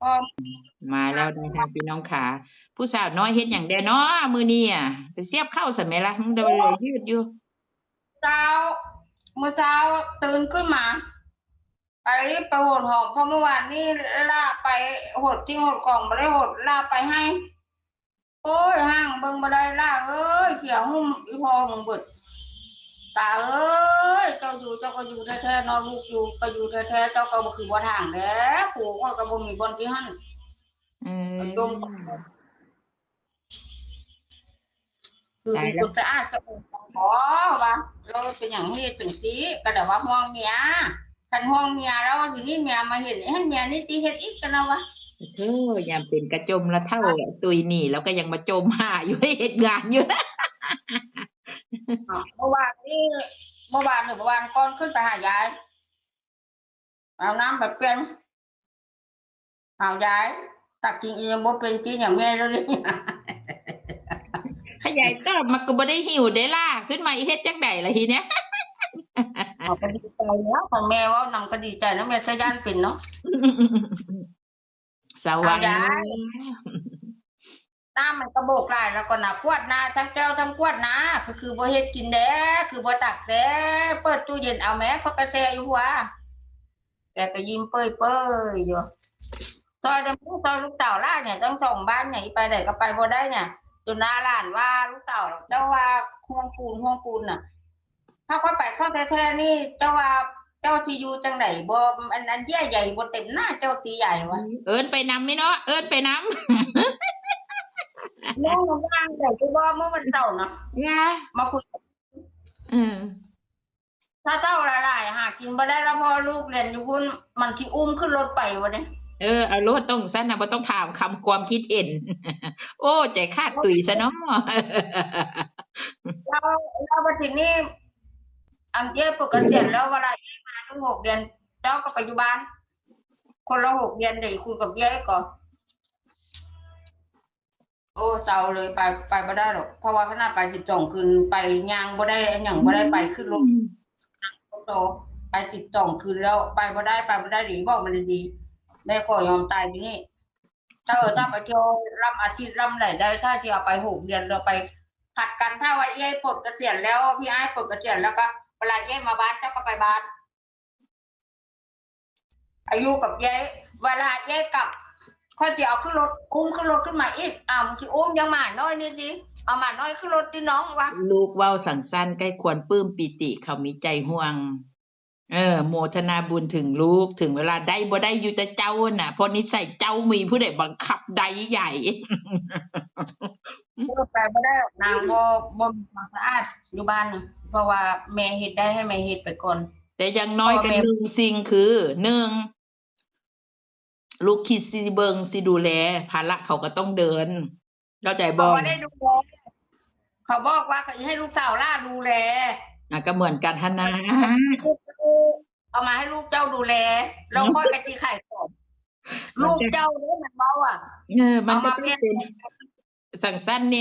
พอมาแล้วนะคะพี่น้องขาผู้สาวน้อยเฮ็ดอย่างแดเนาะมือนี้อะไปเสียบเข้าสมัยละมันเดยวเลยยืดอยู่เช้าเมื่อเช้าตื่นขึ้นมาไปรีบไปหดหอมเพราะเมื่อวานนี้ล่าไปหดที่หดของไม่ได้หดล่าไปให้ โอ้ยห้างเบิ่งบ่ได้ล่าเอ้ยเกี่ยวหุ้มอีพอมึงเบิด ตาเอ้ยเจ้าอยู่เจ้าก็อยู่แท้ๆเนอนลูกอยู่ก็อยู่แท้ๆเจ้าก็บ่คือบ่ทางแด้ผู้ก็ก็บ่มีบ่อนที่หั่นเออดมคือเป็นคนสะอาดสะอาดของพ่อว่าเราเป็นอย่างนี้ถึงสีก็แต่ว่าห่วงเมียคันห่วงเมียแล้วทีนี้เมียมาเห็นเห็นเมียนี่ตีเฮ็ดอีกกันแล้ววะเธอยามเป็นกระจมละเท่าตุยนี่แล้วก็ยังมาจมหาอยู่ให้เหตุงานอยู่นะ เมื่อวานนี่เมื่อวานหรือเมื่อวานก่อนขึ้นไปหายายเอาน้ำแบบเปลี่ยนเอายายตักกินเองบ่เป็นจริงอย่างแม่แล้วนี่ขยายตอบมันก็บ่ได้หิวได้ล่ะขึ้นมาอีเฮ็ดจังไดล่ะทีเนี้ยเอาก็ดีใจแล้วของแม่ว่านำก็ดีใจนะแม่สะยานเป็นเนาะสวัสดีเอายาย น้ำมันกระโบกหลายแล้วก็นาขวดนาทั้งแก้วทั้งขวดนาก็คือบ่เฮ็ดกินแด้คือบ่ตักแด้เปิดตู้เย็นเอาแม่เขากระแซอยู่หัวแกก็ยิ้มเป้ยเปยๆอยู่ซอยเดมลูกซอยลูกเต่าล่าเนี่ยต้องส่งบ้านไหนไปไหนก็ไปบ่ได้เนี่ยจนน้าหลานว่าลูกเต่าเจ้าว่าห้องปูนห้องปูนน่ะถ้าเขาไปเข้าแท้ๆนี่เจ้าว่าเจ้าที่อยู่จังไหนบ่อันอันเยี่ยใหญ่บ่เต็มหน้าเจ้าตีใหญ่วะเอิ้นไปนำไหมเนาะเอิ้นไปนำ น้องมันว่างแต่ที่ว่าเมื่อวันเสาร์เนาะงามาคุยเออถ้าเต้าหลายๆหากินบ่ได้แล้วพอลูกเรียนอยู่พุ่นมันที่อุ้มขึ้นรถไปวะเนี่ยเออเอารถต้องสั้นนะบ่ต้องถามคำความคิดเห็นโอ้ใจคาดตุยซะเนาะแล้วแล้ววันที่นี้อันเย่ปกติแล้วเวลาเย่มาทุกหกเดือนเจ้าก็ไปอยู่บ้านคนละหกเดือนเดี๋ยวคุยกับเย่ก่อน โอ้เจ้าเลยไปไปบ่ได้หรอกเพราะว่าขนาดไปสิบสองคืนไปย่างบ่ได้อันหยังบ่ได้ไปขึ้นรถโตไปสิบสองคืนแล้วไปบ่ได้ไปบ่ได้ดีบอกมันดีๆแม่ขอยอมตายที่นี่ถ้าเออถ้าไปเที่ยวรำอาทิตย์รำไหนได้ ถ้าจะเอาไปหกเดือนเราไปผัดกันถ้าว่าเย้ปลดเกษียณแล้วพี่ไอ้ปลดเกษียณแล้วก็เวลาเย้มาบ้านเจ้าก็ไปบ้าน อายุกับเย้เวลาเย้กลับ ค่อยจะเอาขึ้นรถอุ้มขึ้นรถขึ้นมาอีกอ้าวมันคืออุ้มยังหมาน้อยนี่ดิเอาหมาน้อยขึ้นรถที่น้องวะลูกเว้าสังสั้นใกล้ควรปลื้มปิติเขามีใจห่วง เออ โมทนาบุญถึงลูกถึงเวลาได้บ่ได้อยู่แต่เจ้าน่ะเพราะนิสัยเจ้ามีผู้ใดบังคับใดใหญ่พูดไปไม่ได้หรอกนางบ่บ่มีความสะอาดอยู่บ้านน่ะเพราะว่าแม่เฮ็ดได้ให้แม่เฮ็ดไปก่อนแต่อยังน้อยกันพ่อแม่หนึ่งสิ่งคือหนึ่ง ลูกคิดสิเบิงสิดูแลภาระเขาก็ต้องเดินเข้าใจบเขาอกบ่ได้ดูแลเขาบอกว่าเขาให้ลูกสาวล่าดูแลอะก็เหมือนกันทนะเอามาให้ลูกเจ้าดูแล แล้วค่อยกะทิไข่ก่อนลูกเจ้าเนี่ยมันเมาอะเออมันเอาก็มาต้องเปลี่ยนเป็นสั่งสั้นแน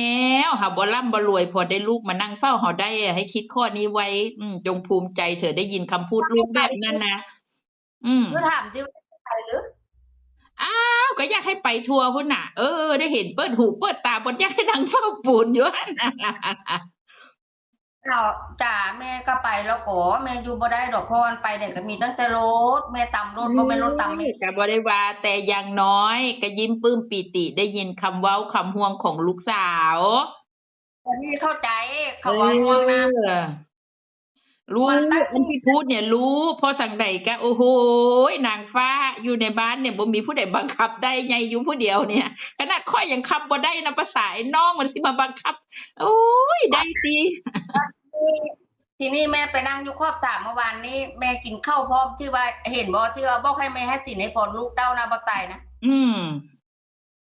วหาบ่ร่ำบ่รวย พอได้ลูกมานั่งเฝ้าเขาได้อะให้คิดข้อนี้ไว้ อืม จงภูมิใจเถอะได้ยินคำพูดลูกแบบนั้นนะอืมคือถามที่ว่าใครหรือ อ้าวก็อยากให้ไปทัวร์พุ่นน่ะ เออ ได้เห็นเปิดหูเปิดตาบนอยากให้นั่งเฝ้าปูนอยู่หั่นน่ะเราจ่าแม่ก็ไปแล้วก็แม่อยู่บ่ได้ดอกเพราะมันไปได้ก็มีตั้งแต่รถแม่ตำรถบ่แม่นรถตำแม่ก็บ่ได้ว่า แต่อย่างน้อยก็ยิ้มปลื้มปีติได้ยินคำเว้าคำห่วงของลูกสาว ตอนนี้เข้าใจเขาว่าห่วงนะ เออ รู้มันตั้งอันที่พูดเนี่ยรู้พอสั่งใดก็โอ้โหนางฟ้าอยู่ในบ้านเนี่ยบ่มีผู้ใดบังคับได้ไงอยู่ผู้เดียวเนี่ยขนาดข้อยยังขับบ่ได้นะภาษาไอ้น้องมันสิมาบังคับโอ้ยได้ตีทีนี้แม่ไปนั่งอยู่ครอบสามเมื่อวานนี้แม่กินข้าวพร้อมที่ว่าเห็นบ่ที่ว่าบอกให้แม่ให้สินให้พรลูกเต้านาบักใส่นะอืม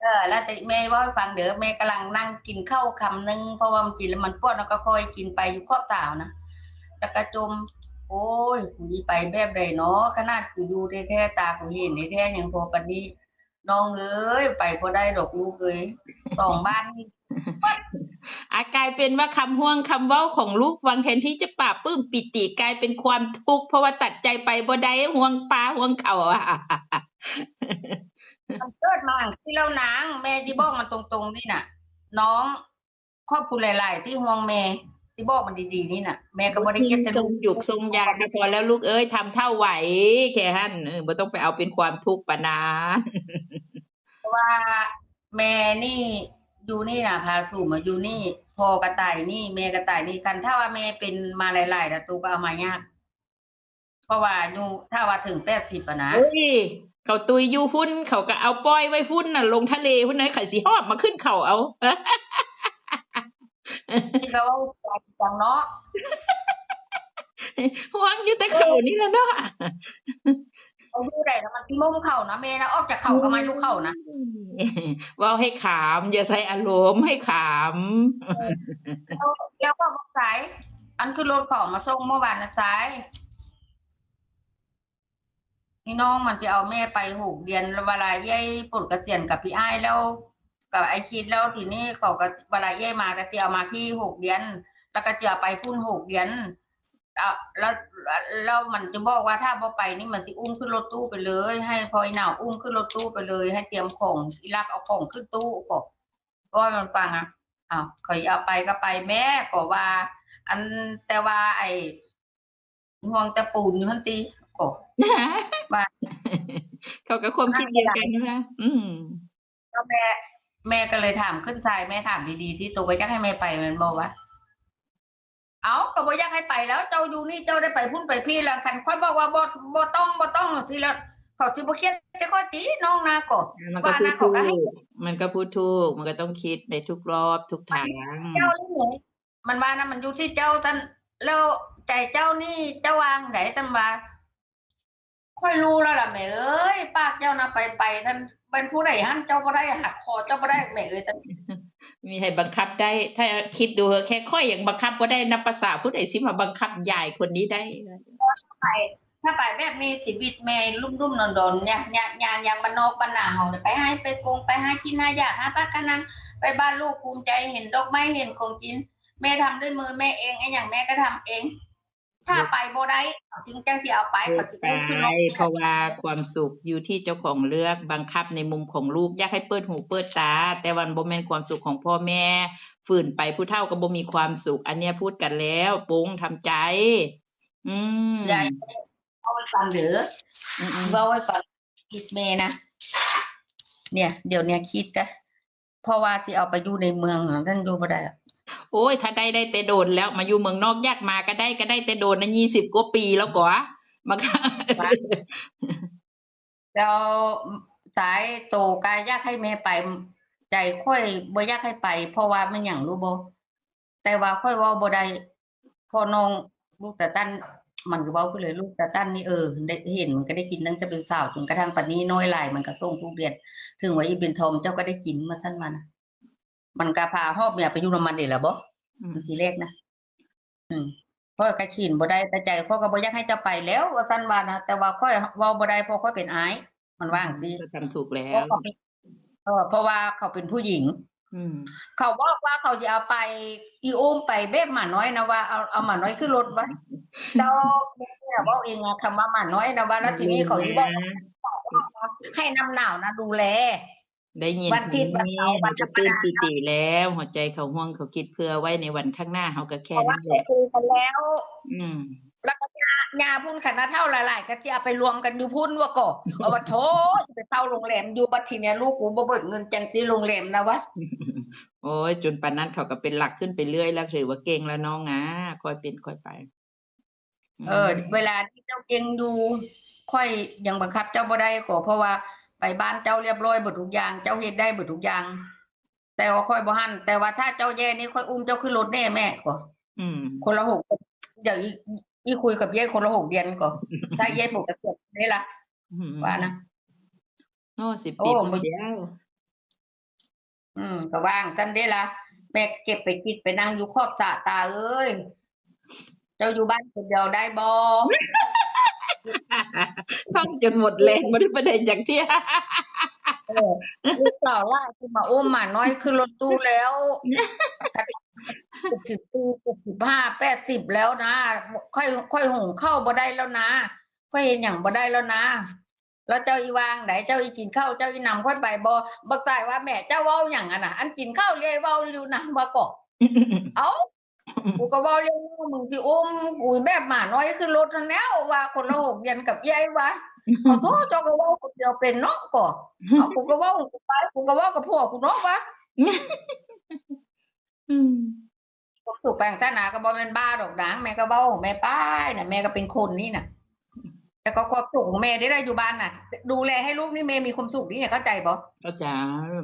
เออแล้วแต่แม่ว่าให้ฟังเด้อแม่กำลังนั่งกินข้าวคำนึงเพราะว่ามันกินแล้วมันป้วนแล้วก็ค่อยกินไปอยู่ครอบสาวนะ แล้วก็จม โอ้ยกูยีไปแบบใดเนาะขนาดกูอยู่แท้ๆตากูเห็นแท้ๆยังพอปันนี้น้องเอ้ยไปบ่ได้ดอกลูกเอ้ยสองบ้านนี่อากลายเป็นว่าคำห่วงคำเว้าของลูกฟังแทนที่จะปราบปลื้มปิติกลายเป็นความทุกข์เพราะว่าตัดใจไปบ่ได้ห่วงปลาห่วงเขาอะมันเกิดมาที่เรานางแม่ที่บอกมันตรงๆนี่น่ะ น้องครอบครัวหลาย ๆ ที่ห่วงแม่ ที่บอกมันดีๆนี่น่ะ แม่ก็บ่ได้เก็บแต่ทลูรงกหยุกทรงยาพอแล้วลูกเอ้ยทำเท่าไหว แค่หันเออบ่ต้องไปเอาเป็นความทุกข์ปานนั้นเพราะว่าแม่นี่อยู่นี่น่ะพาสู่มาอยู่นี่พอกระต่ายนี่แม่กระต่ายนี่กันถ้าว่าแม่เป็นมาหลายๆแล้วตูก็เอามายากเพราะว่าอยู่ถ้าว่าถึงแปดสิบอะนะเฮ้ยเขาตุยอยู่หุ้นเขาก็เอาปล่อยไว้หุ้นน่ะลงทะเลหุ้นไหนไข่สีหอบมาขึ้นเขาเอา นี่ก็ว่าจังเนาะห่วงอยู่แต่เขานี่แหละเนาะเขาอยู่ได้แล้วมันที่มุมเข่านะแม่นะออกจากเข่าก็มาอยู่เข่านะว่าให้ขามอย่าใส่อารมณ์ให้ขามแล้ววก็บอกสายอันคือรถของมาส่งเมื่อวานนะสายนี่น้องมันจะเอาแม่ไปหกเดือนเวลาย่ยปลดเกษียณกับพี่ไอ้แล้ว กับไอคิดแล้วทีนี้เขาก็เวลาเย่ยมาก็จะเอามาที่หกเดือนแล้วก็จะเอาไปพุ่นหกเดือนอะแล้วแล้วมันจะบอกว่าถ้าพอไปนี่มันจะอุ้มขึ้นรถตู้ไปเลย ให้พลอยหนาวอุ้มขึ้นรถตู้ไปเลย ให้เตรียมของอีรักเอาของขึ้นตู้ก็เพราะว่ามันฟังอะอ้าวเขาเอาไปก็ไปแม่ก็ว่า อันแต่ว่าไอ้ห่วงตะปูนอยู่ทันตีก็ว่าเขาก็ความคิดเดียวกันนะคะอืมก็แม่ แม่ก็เลยถามขึ้นชายแม่ถามดีๆ ที่ตัวก็อยากให้แม่ไปมันบอกว่า เอาก็บ่อยากให้ไปแล้ว เจ้าอยู่นี่เจ้าได้ไปพุ่นไปพี่แล้วคันค่อยบอกว่าบ่บ่ต้องบ่ต้องสิแล้วเขาสิบ่เครียดจะค่อยตีน้องนาก็มันก็ว่าพูดนะถูเขาก็ให้กมันก็พูดถูกมันก็ต้องคิดในทุกรอบทุกทางเจ้านี่ไงมันว่านะมันอยู่ที่เจ้าท่านแล้วใจเจ้านี่เจ้าวางไหนท่านว่า ค่อยรู้แล้วล่ะแม่เอ้ยปากเจ้านะไปไปท่านเป็นผู้ใดหันเจ้าบ่ได้หักคอเจ้าบ่ได้แม่เอ้ยท่านมีให้บังคับได้ ถ้าคิดดูเถอะแค่ค่อยอย่างบังคับก็ได้นับภาษาผู้ใดสิมาบังคับยายคนนี้ได้ไปถ้าไปแบบนี้ชีวิตแม่ลุ่มรุ่มๆดอนๆเนี่ยอย่างอย่างอย่างบ้านนอกบ้านนาเฮาเนี่ยไปให้ไปกงไปให้กินหาอยากหาปากกันนังไปบ้านลูกภูมิใจเห็นดอกไม้เห็นของกิน แม่ทำด้วยมือแม่เองไอ้อย่างแม่ก็ทำเอง ถ้าไปบ่ได้เขาจึงจังสิเอาไปเขาจะไปอุ้มขึ้นรถเพราะว่าความสุขอยู่ที่เจ้าของเลือกบังคับในมุมของลูกอยากให้เปิดหูเปิดตา แต่วันบ่แม่นความสุขของพ่อแม่ฝืนไปผู้เฒ่าก็บ่มีความสุข อันเนี้ยพูดกันแล้วปุ้งทำใจ อืมยายเอาไว้ฟังเด้ออืมเว้าไว้ฟังคิดแม่นะเนี่ย เดี๋ยวเนี้ยคิดนะเพราะว่าที่เอาไปอยู่ในเมืองท่านอยู่บ่ได้อะ โอ้ย ถ้าได้ได้แต่โดนแล้ว มาอยู่เมืองนอกยากมาก็ได้ก็ได้แต่โดนนะยี่สิบกว่าปีแล้วกว่ามันก็แล้วสายโตกายยากให้แม่ไปใจค่อยบ่ยากให้ไป เพราะว่ามันหยังรู้บ่แต่ว่าค่อยว้าบ่ได้พอน้องลูกแตาตั้นมันก็เว้าไปเลยลูกแตาตั้นนี่เออได้เห็นมันก็ได้กินตั้งแต่เป็นสาวจนกระทั่งปัจนี้น้อยหลายมันก็ส่งทุกเดือนถึงว่าอีเบนทอมเจ้าก็ได้กินมาซั่นมานะ มันก็พาฮอบเนี่ยไปอยู่นํมันเด้ล่ะบ่อืมทีแรกนะอืมพ่อยก็ขีนบ่ได้แต่ใจพ่อก็บ่อยากให้เจ้าไปแล้ว ว่าซั่นว่านะแต่ว่าค่อยเว้าบ่ได้เพราะค่อยเป็นอายมันว่าจังซี่ก็ทำถูกแล้เพราะวเขาเป็นเออเพราะว่าเขาเป็นผู้หญิงอืมเขาบอกว่าเขาจะเอาไปอีอุ้มไปเบบหมาน้อยนะว่าเอาเอาหมาน้อยขึ้นรถไว้แล้วแม่เนี่ยบอกเองอะคำว่าหมาน้อยนะว่าแล้วทีนี้เขาจะบอกให้น้ำหนาวนะดูแล ได้ยินวันที่วันเสาร์วันธรจะรมตื้นดาปิติแล้ว หัวใจเขาห่วงเขาคิดเพื่อไว้ในวันข้างหน้าเขาก็แค่เพราะว่านั้นแหได้ละคุยกันแล้ว อืมแล้วก็ยายาพุ่นคณะเท่าหลายๆก็จะเอาไปรวมกันอยู่พุ่นว่าก่อเอาว่าโถจะไปเช่าโรงแรมอยู่บัดทีเนี้ยลูกกูบ่เบิดเงินจังตีโรงแรมนะวะโอ้ยจนปานนั้นเขาก็เป็นหลักขึ้นไปเรื่อยแล้วถือว่าเก่งแล้วน้องอะค่อยเป็นค่อยไปมเออ เวลาที่เจ้าเก่งดูค่อยยังบังคับเจ้าบ่ได้ก็เพราะว่า ไปบ้านเจ้าเรียบร้อยเบิดทุกอย่าง เจ้าเฮ็ดได้เบิดทุกอย่าง แต่ว่าค่อยบ่หันแต่ว่าถ้าเจ้าแย่นี่ค่อยอุ้มเจ้าขึ้นรถแน่แม่ก็อืม คนละหกเดี๋ยวอีอีคุยกับเย่คนละหกเดือนก็ถ้าเย่ปกติได้ละอืมว่านะโอ้สิบโอ้ปีมันเดียวอืมก็ว่างจันได้ละแม่เก็บไปคิดไปนั่งอยู่ขอบสระตาเอ้ย เจ้าอยู่บ้านคนเดียวได้บ่ ท่องจนหมดแรงไม่ได้ประเด็นอย่างที่เออลูกสาวล่าคือมาอุ้มหมาน้อยขึ้นรถตู้แล้วสิบสี่สิบห้าแปดสิบแล้วนะ ค่อยค่อยหุงข้าวบ่ได้แล้วนะ ค่อยเห็นอย่างบ่ได้แล้วนะแล้วเจ้าอีวางไหนเจ้าอีกินข้าวเจ้าอีนำค่อยไปบ่บักตายว่าแม่เจ้าเว้าอย่างนั้นน่ะอันกินข้าวเลยเว้าอยู่นะว่าก็เอ้า กูก็เว้าเรื่องมึงสิอุ้มกูแบบหมาน้อยขึ้นรถนั่นแล้วว่าคนละหกเย็นกับยายวะขอโทษเจ้าก็เว้าคนเดียวเป็นเนาะก็เอากูก็เว้ากูไปกูก็เว้ากับพ่อกูเนาะวะอืมความสุขแปลงศาสนาก็บ่แม่นบ้าดอกดังแม่ก็เว้าแม่ป้ายน่ะแม่ก็เป็นคนนี่น่ะ แต่ก็ความสุขของแม่ได้ได้อยู่บ้านน่ะ ดูแลให้ลูกนี่แม่มีความสุขนี่เนี่ยเข้าใจบ่เข้าใจ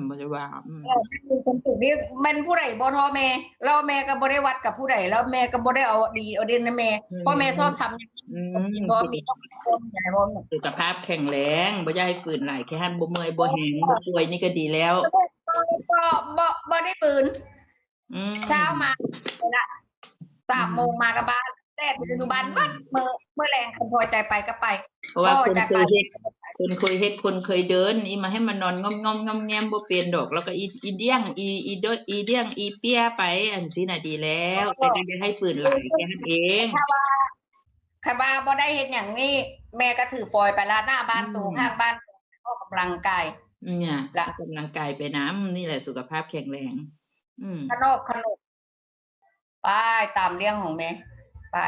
บ่ได้ว่าอืมเรามีความสุขนี่มันผู้ใดบ่ท้อแม่แล้วแม่ก็บ่ได้วัดกับผู้ใดแล้วแม่ก็บ่ได้เอาดีเอาเด่นนะแม่เพราะแม่ชอบทำอย่างนี้อืมกินบ่มีต้องมีคนใหญ่บ่มีสุขภาพแข็งแรงบ่อยากให้ฝืนหลายแค่หันบ่เมื่อยบ่แห้งบ่ป่วยนี่ก็ดีแล้วก็บ่บ่ได้ปืนอืมเช้ามาละสามโมงมากับบ้าน แดดมันจะอยู่บ้านบัดเมื่อเมื่อแรงคันพอใจไปก็ไปเพราะว่าคนจะเคไปยเฮ็ดคนเคยเฮ็ดคนเคยเดิน อีมาให้มันนอนงอมงอมงอมแงมบ่เป็นดอก แล้วก็อีอีเดี้ยงอีอีเดอีเดี้ยงอีเปียไป อันนี้น่ะดีแล้วแต่ก็อย่าให้ฝืนหลายแค่นั้นเองถ้าว่าคันว่าบ่ได้เฮ็ดอย่างนี้แม่ก็ถือฟอยล์ไปละหน้าบ้านตูข้างบ้านออกกำลังกายเนี่ยละออกกำลังกายไปน้ำนี่แหละสุขภาพแข็งแรง อืมขนมขนมไปตามเรื่องของแม่ ไป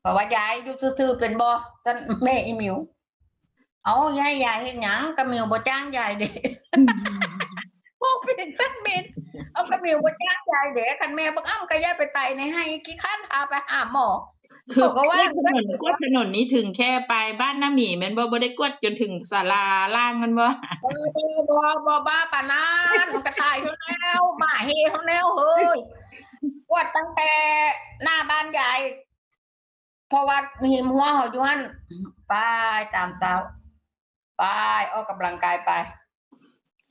เพราะว่ายายอยู่ซื่อๆเป็นบ่ซั่นแม่อีหมิวเอายายยายเฮ็ดหยังกะหมิวบ่จ้างยายเด้บอกเป็นซั่นเม็ดเอากะหมิวบ่จ้างยายเด้คันแม่บักอ้ำก็ยายไปไตในให้ขี้ข้านพาไปหาหมอคือบอกว่าถนนกวดถนนนี้ถึงแค่ปลายบ้านน้าหมีแม่นบ่บ่ได้กวดจนถึงศาลาล่างมันบ่เออบ่บ่บ้าปานนั้นมันก็ตายเท่าแล้วหมาเฮเท่าแล้วเฮ้ย ปวดตั้งแต่หน้าบ้านยายเพราะว่าหิมหัวเฮาอยู่หั่นไปตามเช้าไปออกกำลังกายไป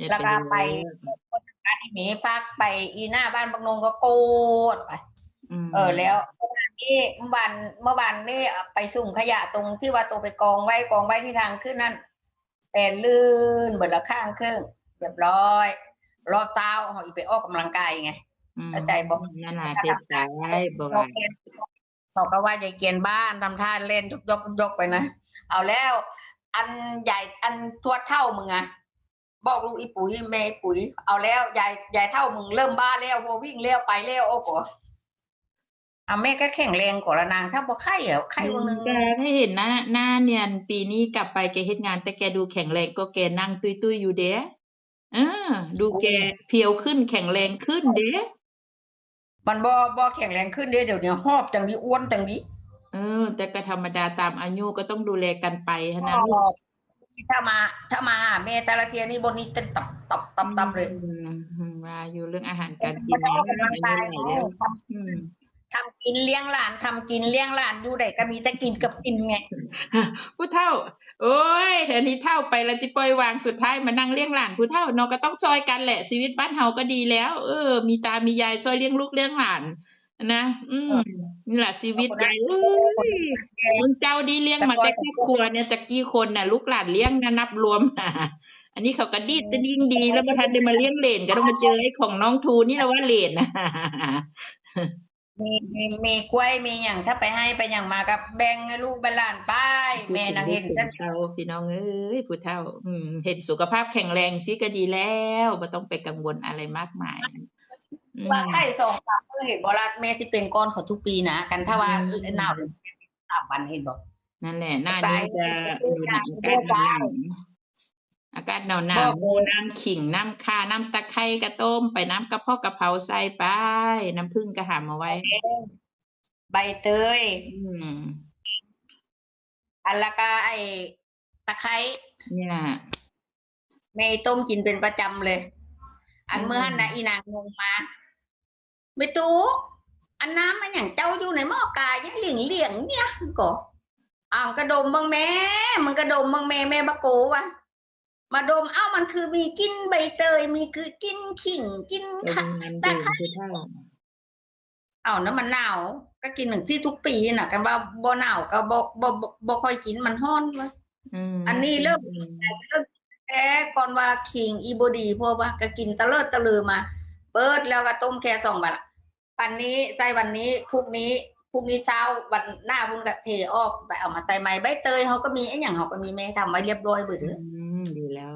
แล้วก็ไปอันนี้หมีพักไปอีหน้าบ้านบางนงก็โกดไปมเออแล้วเมื่อวานนี้เมื่อวานเมื่อวานนี่ไปสุ่มขยะตรงที่ว่าตัวไปกองไว้กองไว้ที่ทางขึ้นนั่นแต่ลื่นเบิดละข้างครึ่งเรียบร้อย รอบเช้าเขาอีไปออกกำลังกายไงอืม เข้าใจบ่นั่นล่ะเฮ็ดไปบ่ว่าเขาก็ว่าจะเกียนบ้านทำท่าเล่นยกยกยกไปนะเอาแล้ว อันใหญ่อันตัวเท่ามึงอะบอกลูกอีปุ๋ยแม่อีปุ๋ย เอาแล้วยายยายเท่ามึงเริ่มบ้าแล้วพอวิ่งเลี้ยวไปเลี้ยวโอ้โหอะแม่ก็แข็งแรงกว่าละนาง ถ้าบ่ไข้เหรอไข้วันหนึงแกให้เห็นหน้าหน้าเนียนปีนี้กลับไปแกเฮ็ดงาน แต่แกดูแข็งแรงก็แกนั่งตุ้ยๆอยู่เด้เออดูแกเพรียวขึ้นแข็งแรงขึ้นเด้ มันบ่บ่แข็งแรงขึ้นเด้เดี๋ยวนี้หอบจังดีอ้วนจังดีเออ แต่ก็ธรรมดาตามอายุก็ต้องดูแลกันไปหั้นนะหอบถ้ามาถ้ามาหาแม่แต่ละเทียนี่บนนี้จะตับตับตับตับเลยอืมว่าอยู่เรื่องอาหารการกินมันนะออกกำลังกายอายุไหนแล้วอืม ทำกินเลี้ยงหลานทำกินเลี้ยงหลานอยู่ไหนก็มีแต่กินกับกินไงผู้เฒ่า โอ้ยเดี๋ยวนี้เฒ่าไปแล้วจิปล่อยวางสุดท้ายมานั่งเลี้ยงหลานผู้เฒ่าเนาะก็ต้องซอยกันแหละชีวิตบ้านเฮาก็ดีแล้ว เออ มีตามียายซอยเลี้ยงลูกเลี้ยงหลานนะอืมนี่แหละชีวิตยายเอ้ยมึงเจ้าดีเลี้ยงมาแต่ครอบครัวเนี่ยจะกี่คนน่ะ ลูกหลานเลี้ยงนะนับรวมอันนี้เขาก็ดีจะดิ้งดีแล้วมาทันได้มาเลี้ยงเหลนก็ต้องมาเจอไอ้ของน้องทูนี่แหละว่าเหลนนะ มีมีมีกล้วยมีอย่างถ้าไปให้ไปอย่างมากับแบ่งให้ลูกเป็นหลานไป้าย แม่นางเห็นผู้กันเฒ่าพี่น้องเอ้ยผู้เฒ่า อืม เห็นสุขภาพแข็งแรงสิก็ดีแล้วไม่ต้องไปกังวลอะไรมากมายอืม ว่าไข้สองสามเมื่อเห็นบอลาแม่ที่เป็นก้อนเขาทุกปีนะกันถ้าว่าอืม หนาวสามวันเห็นบอก นั่นแหละหน้านี้จะไปดูหนักอากาศหนาวๆ อากาศหนาวหนาวๆน้ำขิงน้ำข่าน้ำตะไคร้กระต้ม ไปน้ำกระเพาะกระเพราใส่ไป น้ำผึ้งกระหำเอาไว้ ใบเตยอืมอันละก็ไอ้ตะไคร้เนี่ยแม่ต้มกินเป็นประจำเลย อันอืมเมื่อหันนะอีนางงงมา ไม่ตู้อันน้ำมันอย่างเจ้าอยู่ในหม้อกายเนี่ยเหลี่ยงเหลี่ยงๆเนี่ยก็อ้าวกระดมบางแม่ มันกระดมบางแม่แม่บะโกวะ มาดมเอ้ามันคือมีกินใบเตย มีคือกินขิงกินเป็นค่ะงานเดิมผู้เฒ่าเอาน้ำมันหนาวก็กินหนึ่งที่ทุกปีน่ะ กันว่าบ่หนาวก็บ่บ่บ่บ่ค่อยกินมันฮ้อนวะอืมอันนี้เริ่มแค่ก่อนว่าขิงอีโบดีพวกว่าก็กินตะเลิดตะลือมา เปิดแล้วก็ต้มแค่สองบาทละปันนี้ใส่วันนี้พรุ่งนี้ พรุ่งนี้เช้าวันหน้าพุ่งกะเทออกไปเอามาใส่ไม้ใบเตยเขาก็มีไอ้อย่างเขาก็มีแม่ทำไว้เรียบร้อยเบิดอืเลยดีแล้ว